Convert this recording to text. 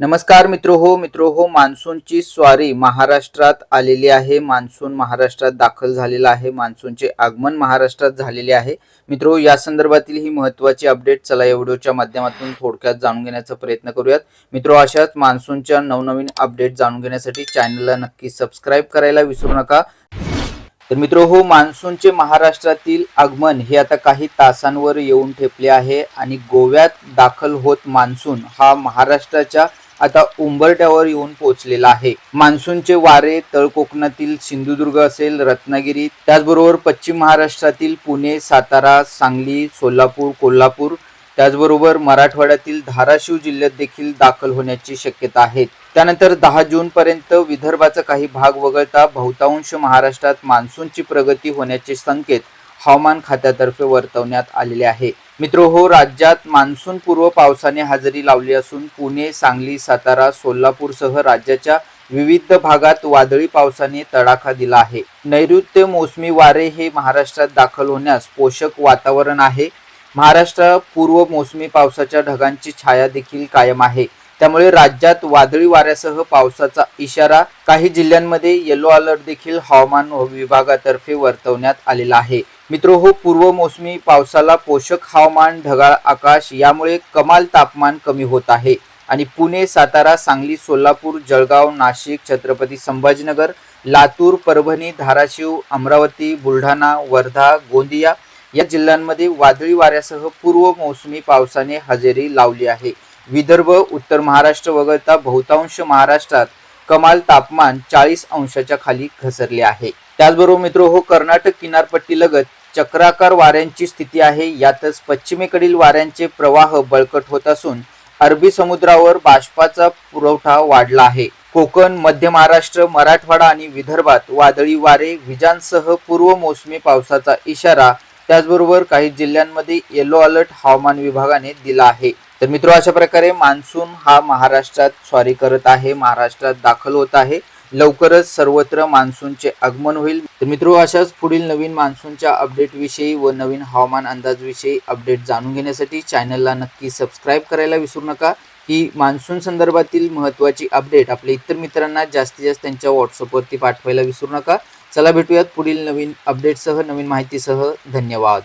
नमस्कार मित्र हो मित्र हो मान्सूनची स्वारी महाराष्ट्रात आलेली आहे. मान्सून महाराष्ट्रात दाखल झालेला आहे. मान्सूनचे आगमन महाराष्ट्रात झालेले आहे. मित्र या संदर्भातील ही महत्वाची अपडेट चला या व्हिडिओच्या माध्यमातून थोडक्यात जाणून घेण्याचा प्रयत्न करूयात. मित्रो अशाच मान्सूनच्या नवनवीन अपडेट जाणून घेण्यासाठी चॅनलला नक्की सबस्क्राईब करायला विसरू नका. तर मित्र हो मान्सूनचे महाराष्ट्रातील आगमन हे आता काही तासांवर येऊन ठेपले आहे आणि गोव्यात दाखल होत मान्सून हा महाराष्ट्राच्या आता उंबरट्यावर येऊन पोहोचलेला आहे. मान्सूनचे वारे तळ कोकणातील सिंधुदुर्ग असेल रत्नागिरी त्याचबरोबर पश्चिम महाराष्ट्रातील पुणे सातारा सांगली सोलापूर कोल्हापूर त्याचबरोबर मराठवाड्यातील धाराशिव जिल्ह्यात देखील दाखल होण्याची शक्यता आहे. त्यानंतर दहा जून पर्यंत विदर्भाचा काही भाग वगळता बहुतांश महाराष्ट्रात मान्सूनची प्रगती होण्याचे संकेत हवामान खात्यातर्फे वर्तवण्यात आलेले आहे. मित्र हो राज्यात मान्सून पूर्व पावसाने हजेरी लावली असून पुणे सांगली सातारा सोलापूरसह राज्याच्या विविध भागात वादळी पावसाने तडाखा दिला आहे. नैऋत्य मोसमी वारे हे महाराष्ट्रात दाखल होण्यास पोषक वातावरण आहे. महाराष्ट्र पूर्व मोसमी पावसाच्या ढगांची छाया देखील कायम आहे. त्यामुळे राज्यात वादळी वाऱ्यासह पावसाचा इशारा काही जिल्ह्यांमध्ये येलो अलर्ट देखील हवामान विभागातर्फे वर्तवण्यात आलेला आहे. मित्र हो पूर्व मोसमी पावसाला पोषक हवामान ढगाळ आकाश यामुळे कमाल तापमान कमी होत आहे. आणि पुणे सातारा सांगली सोलापूर जळगाव नाशिक छत्रपती संभाजीनगर लातूर परभणी धाराशिव अमरावती बुलढाणा वर्धा गोंदिया या जिल्ह्यांमध्ये वादळी वाऱ्यासह पूर्व मोसमी पावसाने हजेरी लावली आहे. विदर्भ उत्तर महाराष्ट्र वगळता बहुतांश महाराष्ट्रात कमाल तापमान चाळीस अंशाच्या खाली घसरले आहे. त्याचबरोबर मित्र हो कर्नाटक किनारपट्टीलगत चक्राकार वाऱ्यांची स्थिती आहे. यातच पश्चिमेकडील वाऱ्यांचे प्रवाह बळकट होत असून अरबी समुद्रावर बाष्पाचा पुरवठा वाढला आहे. कोकण मध्य महाराष्ट्र मराठवाडा आणि विदर्भात वादळी वारे विजांसह पूर्व मोसमी पावसाचा इशारा त्याचबरोबर काही जिल्ह्यांमध्ये येलो अलर्ट हवामान विभागाने दिला आहे. तर मित्र अशा प्रकारे मान्सून हा महाराष्ट्रात स्वारी करत आहे. महाराष्ट्रात दाखल होत आहे. लवकरच सर्वत्र मान्सूनचे आगमन होईल. तर मित्रो अशाच पुढील नवीन मान्सूनच्या अपडेटविषयी व नवीन हवामान अंदाजविषयी अपडेट जाणून घेण्यासाठी चॅनलला नक्की सबस्क्राईब करायला विसरू नका. ही मान्सून संदर्भातील महत्त्वाची अपडेट आपल्या इतर मित्रांना जास्तीत जास्त त्यांच्या व्हॉट्सअपवरती पाठवायला विसरू नका. चला भेटूयात पुढील नवीन अपडेटसह नवीन माहितीसह. धन्यवाद.